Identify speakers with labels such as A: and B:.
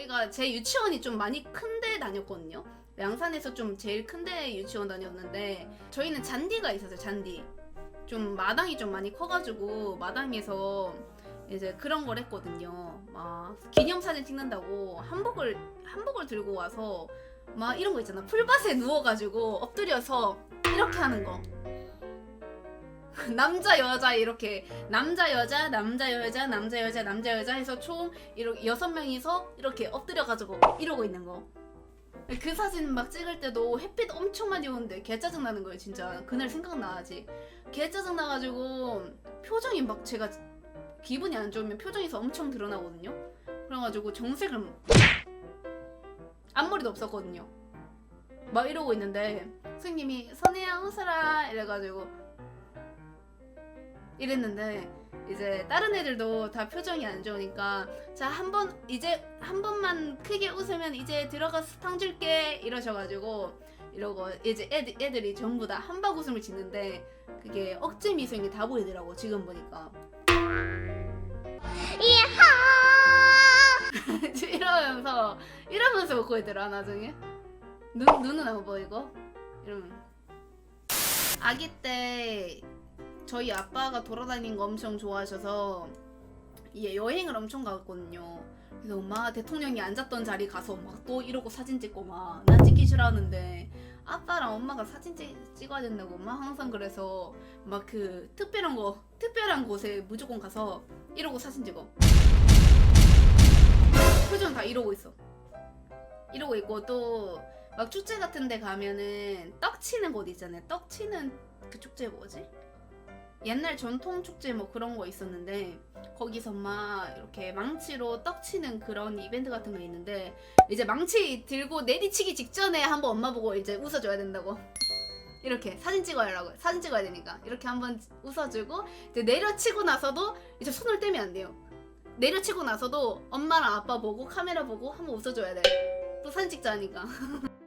A: 저희가 제 유치원이 좀 많이 큰데 다녔거든요. 양산에서 좀 제일 큰데 유치원 다녔는데 저희는 잔디가 있었어요. 잔디. 좀 마당이 좀 많이 커가지고 마당에서 이제 그런 걸 했거든요. 막 기념사진 찍는다고 한복을 한복을 들고 와서 막 이런 거 있잖아. 풀밭에 누워가지고 엎드려서 이렇게 하는 거. 남자 여자 이렇게 남자 여자 남자 여자 남자 여자 남자 여자 해서 총 이렇게 여섯 명이서 이렇게 엎드려 가지고 이러고 있는 거. 그 사진 막 찍을 때도 햇빛 엄청 많이 오는데 개 짜증 나는 거예요 진짜. 그날 생각나지 개 짜증 나가지고 표정이 막 제가 기분이 안 좋으면 표정에서 엄청 드러나거든요. 그래가지고 정색을 앞머리도 없었거든요. 막 이러고 있는데 선생님이 선혜야 웃어라 이래가지고 이랬는데 이제 다른 애들도 다 표정이 안 좋으니까 자 한 번 이제 한 번만 크게 웃으면 이제 들어가서 탕 줄게 이러셔가지고 이러고 이제 애들, 애들이 전부 다 한박 웃음을 짓는데 그게 억제 미소인 게 다 보이더라고 지금 보니까. 이러면서 이러면서 웃고 있더라 나중에. 눈 눈은 안 보이고? 이러면. 아기 때 저희 아빠가 돌아다니는 거 엄청 좋아하셔서 예, 여행을 엄청 갔거든요. 그래서 엄마가 대통령이 앉았던 자리 가서 막 또 이러고 사진 찍고 막 난 찍기 싫어하는데 아빠랑 엄마가 사진 찍, 찍어야 된다고 엄마 항상 그래서 막 그 특별한 거 특별한 곳에 무조건 가서 이러고 사진 찍어. 표정 다 이러고 있어. 이러고 있고 또 막 축제 같은 데 가면은 떡 치는 곳 있잖아요. 떡 치는 그 축제 뭐지? 옛날 전통 축제 뭐 그런 거 있었는데 거기서 막 이렇게 망치로 떡 치는 그런 이벤트 같은 거 있는데 이제 망치 들고 내리치기 직전에 한번 엄마 보고 이제 웃어줘야 된다고. 이렇게 사진 찍어야 하라고 사진 찍어야 되니까. 이렇게 한번 웃어주고 이제 내려치고 나서도 이제 손을 떼면 안 돼요. 내려치고 나서도 엄마랑 아빠 보고 카메라 보고 한번 웃어줘야 돼 또 사진 찍자 하니까